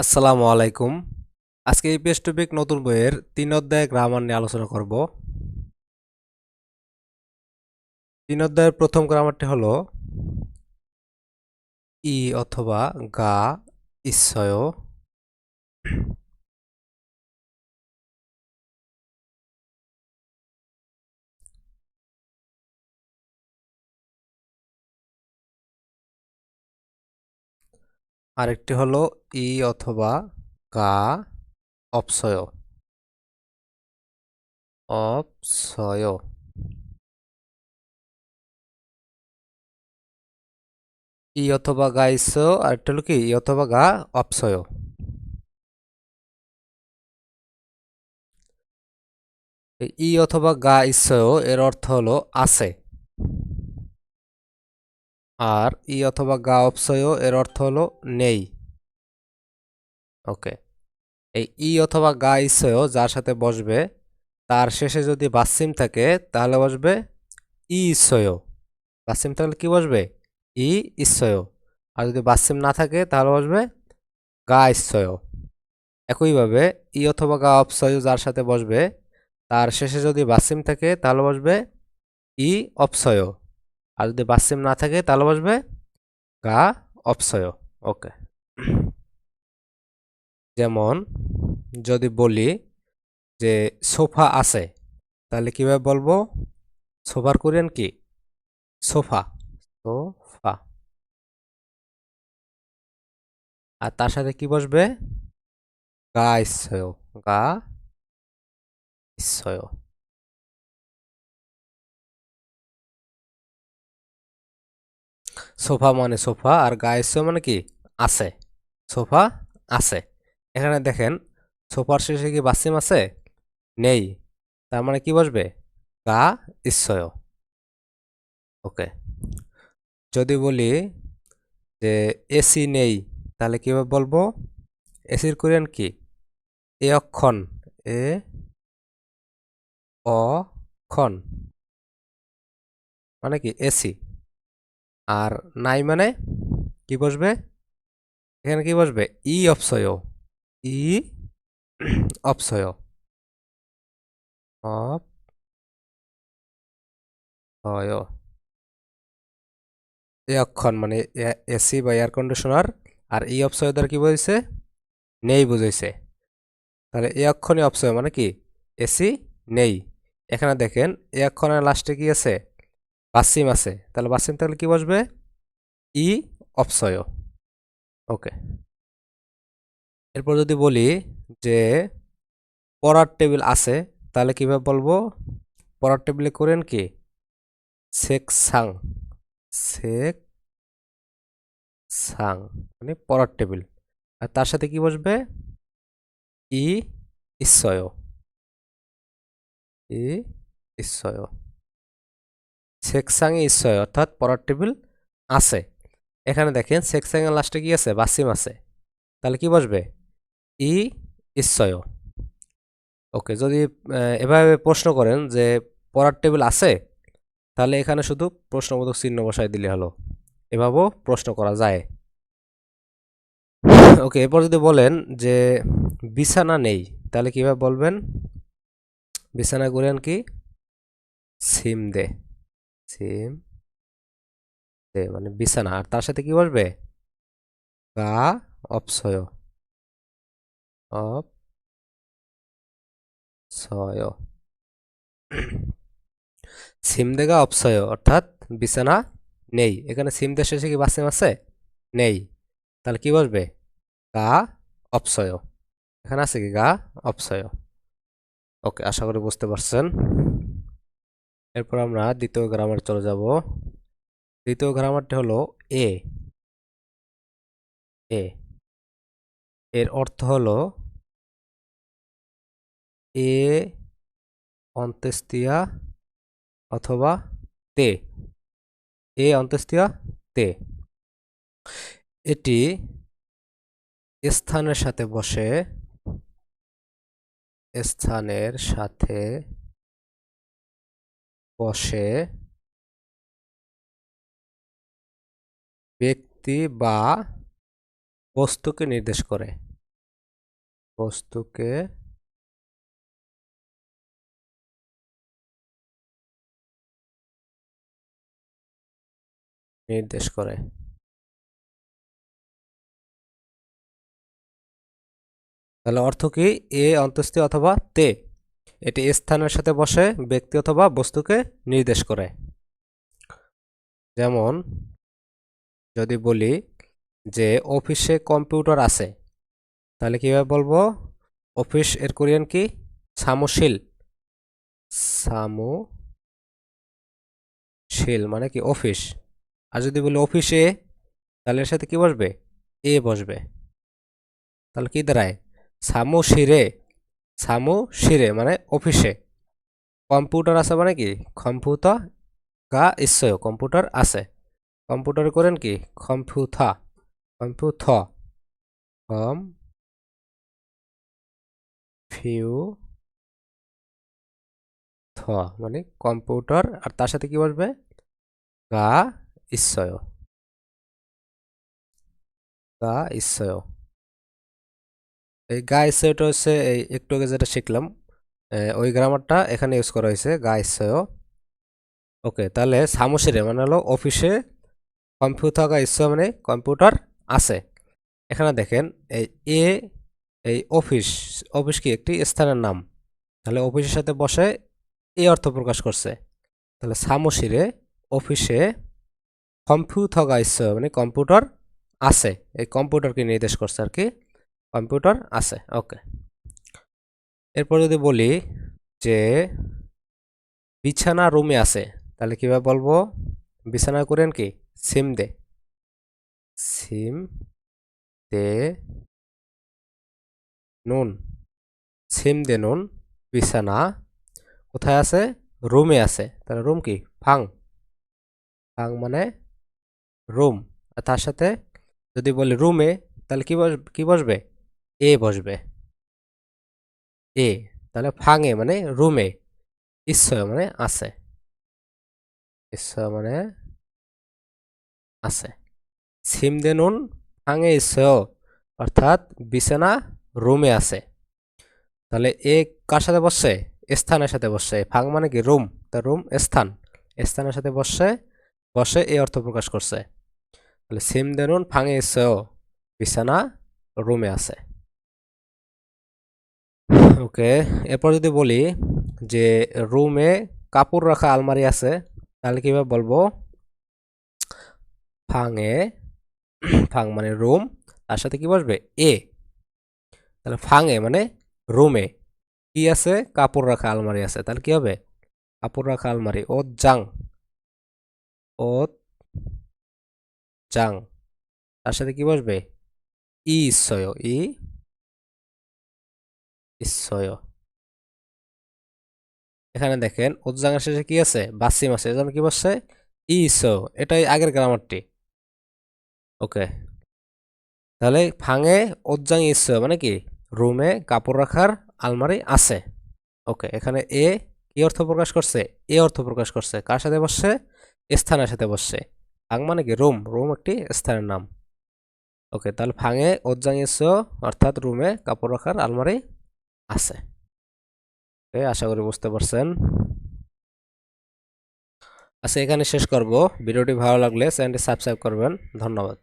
আসসালামু আলাইকুম। আজকে এই পেজ টপিক নতুন বইয়ের তিন অধ্যায় গ্রামার নিয়ে আলোচনা করব। তিন অধ্যায়ের প্রথম গ্রামারটি হল ই অথবা গা ইস্সয় আরেকটি হলো ই অথবা গা অপসয়। অপসয়। ই অথবা গা ইস আরেকটা হলো কি? ই অথবা গা অপসয়। ই অথবা গা ইসয়, এর অর্থ হলো আছে। আর ই অথবা গা অপসয় এর অর্থ হলো নেই। ওকে। এই ই অথবা গা ইসয় যার সাথে বসবে, তার শেষে যদি বাসিম থাকে, তাহলে বসবে ই ইসয় বাসিম থাকলে কি বসবে? ই ইসয় আর যদি বাসিম না থাকে, তাহলে বসবে গা ইসয় একইভাবে ই অথবা গা অপসয় যার সাথে বসবে, তার শেষে যদি বাসিম থাকে, তাহলে বসবে ই অপসয় আর যদি বাসিম না থাকে, তাহলে বসবে গা অপসয়। ওকে। যেমন যদি বলি যে সোফা আছে, তাহলে কীভাবে বলব? সোফার কোরিয়ান কি? সোফা। সোফা। আর তার সাথে কি বসবে? গা ইচ্ছয়। গা ইচ্ছয়। সোফা মানে সোফা আর গা ইচ্ছয় মানে কি? আছে। সোফা আছে। এখানে দেখেন, সোফার শেষে কি বাসিম আছে? নেই। তার মানে কি বসবে? গা ইচ্ছয়। ওকে। যদি বলি যে এসি নেই, তাহলে কীভাবে বলব? এসির কোরিয়ান কি? এ অক্ষণ এ অক্ষণ মানে কি? এসি। আর নাই মানে কি বসবে? এখানে কি বসবে? ই অপসয়। ই অপসয়। অপসয়। এ অক্ষণ মানে এসি বা এয়ার কন্ডিশনার আর ই অপসয় দ্বারা কি বুঝেছে নেই বুঝেছে তাহলে এ অক্ষণই অপসয় মানে কি? এসি নেই। এখানে দেখেন, এ অক্ষণের লাস্টে কি আছে? বাসিম আছে। তাহলে বাসিম তাহলে কি বসবে? ই অপসয়। ওকে। এরপর যদি বলি যে পড়ার টেবিল আছে, তাহলে কীভাবে বলব? পড়ার টেবিলে করেন কি? সেক সাং। সেক সাং মানে পড়ার টেবিল। আর তার সাথে কি বসবে? ই ইশ্বয় ই ইশ্বয় সেকসাংয়ে ইশ্বয় অর্থাৎ পড়ার টেবিল আছে। এখানে দেখেন সেকসাংয়ের লাস্টে কি আছে? বাসিম আছে। তাহলে কি বসবে? ই ইশ্বয় ওকে, যদি এভাবে প্রশ্ন করেন যে পড়ার টেবিল আছে, তাহলে এখানে শুধু প্রশ্নবোধক চিহ্ন বসায় দিলে হলো। এভাবেও প্রশ্ন করা যায়। ওকে, এরপর যদি বলেন যে বিছানা নেই, তাহলে কীভাবে বলবেন? বিছানা করেন কি? সিম দে। সিম মানে বিছানা। আর তার সাথে কি বসবে? গা অপসয়। অপ সয় দেগা অপসয়, অর্থাৎ বিছানা নেই। এখানে সিম দেশ শেষে কি বাসিম আছে? নেই। তাহলে কি বসবে? গা অপসয়। এখানে আছে কি? গা অপসয়। ওকে, আশা করি বুঝতে পারছেন। এরপর আমরা দ্বিতীয় গ্রামার চলে যাব। দ্বিতীয় গ্রামারটি হলো এ এ এর অর্থ হলো এ অন্ত্যেষ্টিয়া অথবা তে। এ অন্ত্যেষ্টিয়া তে। এটি স্থানের সাথে বসে, স্থানের সাথে বসে ব্যক্তি বা বস্তুকে নির্দেশ করে। বস্তুকে নির্দেশ করে। তাহলে অর্থ কি? এ অন্তস্থি অথবা তে। এটি স্থানের সাথে বসে ব্যক্তি অথবা বস্তুকে নির্দেশ করে। যেমন, যদি বলি যে অফিসে কম্পিউটার আছে, তাহলে কীভাবে বলব? অফিস এর কোরিয়ান কি? সামুশিল। সামুশিল মানে কি? অফিস। আর যদি বলি অফিসে, তাহলে এর সাথে কি বসবে? এ বসবে। তাহলে কি দাঁড়ায়? সামু শিরে সামু শিরে মানে অফিসে। কম্পিউটার আছে মানে কি? কম্পিউটার গা ইচ্ছয় কম্পিউটার আছে। কম্পিউটার করেন কি? কম্পিউথা কম্পিউথ কম ফিউ থ মানে কম্পিউটার, আর তার সাথে কি বসবে? গা ইচ্ছয় গা ইচ্ছয় এই গা ইচ্ছয়টা হচ্ছে এই একটু আগে যেটা শিখলাম ওই গ্রামারটা এখানে ইউজ করা হয়েছে গা ইচ্ছয় ওকে তাহলে সামসিরে মানে হলো অফিসে কম্পিউটার গা ইচ্ছয় মানে কম্পিউটার আছে। এখানে দেখেন, এই এ এই অফিস অফিস কি একটি স্থানের নাম। তাহলে অফিসের সাথে বসে এ অর্থ প্রকাশ করছে। তাহলে সামসিরে অফিসে কম্পিউটার গা ইচ্ছয় মানে কম্পিউটার আছে। এই কম্পিউটারকে নির্দেশ করছে আর কি। কম্পিউটার আছে, ওকে। এরপর যদি বলি যে বিছানা রুমে আছে, তাহলে কীভাবে বলব? বিছানা করেন কি? সিম দে। সিম দে নুন। সিম দে নুন, বিছানা। কোথায় আছে? রুমে আছে। তাহলে রুম কি? ফাং ফাং মানে রুম আর তার সাথে যদি বলি রুমে তাহলে কি বস, কি বসবে? এ বসবে। এ, তাহলে ফাঙে মানে রুমে। ঈশ্বর মানে আছে। ঈশ্বর মানে আছে। সিম দেনুন ফাঙে ঈশ্বর অর্থাৎ বিছানা রুমে আছে। তাহলে এ কার সাথে বসছে? স্থানের সাথে বসছে। ফাং মানে কি? রুম। তা রুম স্থান। স্থানের সাথে বসছে, বসে এই অর্থ প্রকাশ করছে। তাহলে সিম দেনুন ফাঙে ঈশ্বর বিছানা রুমে আছে। ওকে, এরপর যদি বলি যে রুমে কাপড় রাখা আলমারি আছে, তাহলে কীভাবে বলব? ফাঙে ফাং মানে রুম তার সাথে কি বসবে? এ তাহলে ফাঙে মানে রুমে কি আছে? কাপড় রাখা আলমারি আছে, তাহলে কি হবে? কাপড় রাখা আলমারি ও জাং ও জাং তার সাথে কি বসবে? ই ইসয় ই এখানে দেখেন, উজ্জাঙ্গের শেষে কি আছে? বাসিম আছে এজন্য কি বসছে ই এটাই আগের গ্রামারটি ওকে তাহলে ফাঙে উজ্জাং ইসয় মানে কি? রুমে কাপড় রাখার আলমারি আছে। ওকে এখানে এ কি অর্থ প্রকাশ করছে? এ অর্থ প্রকাশ করছে। কার সাথে বসছে? স্থানের সাথে বসছে। ফাং মানে কি? রুম রুম একটি স্থানের নাম। ওকে তাহলে ফাঙে ওজ্জাংয়েছ অর্থাৎ রুমে কাপড় রাখার আলমারি আছে। আশা করি বুঝতে পারছেন। আচ্ছা এখানে শেষ করব। ভিডিওটি ভালো লাগলে চ্যানেলটি সাবস্ক্রাইব করবেন। ধন্যবাদ।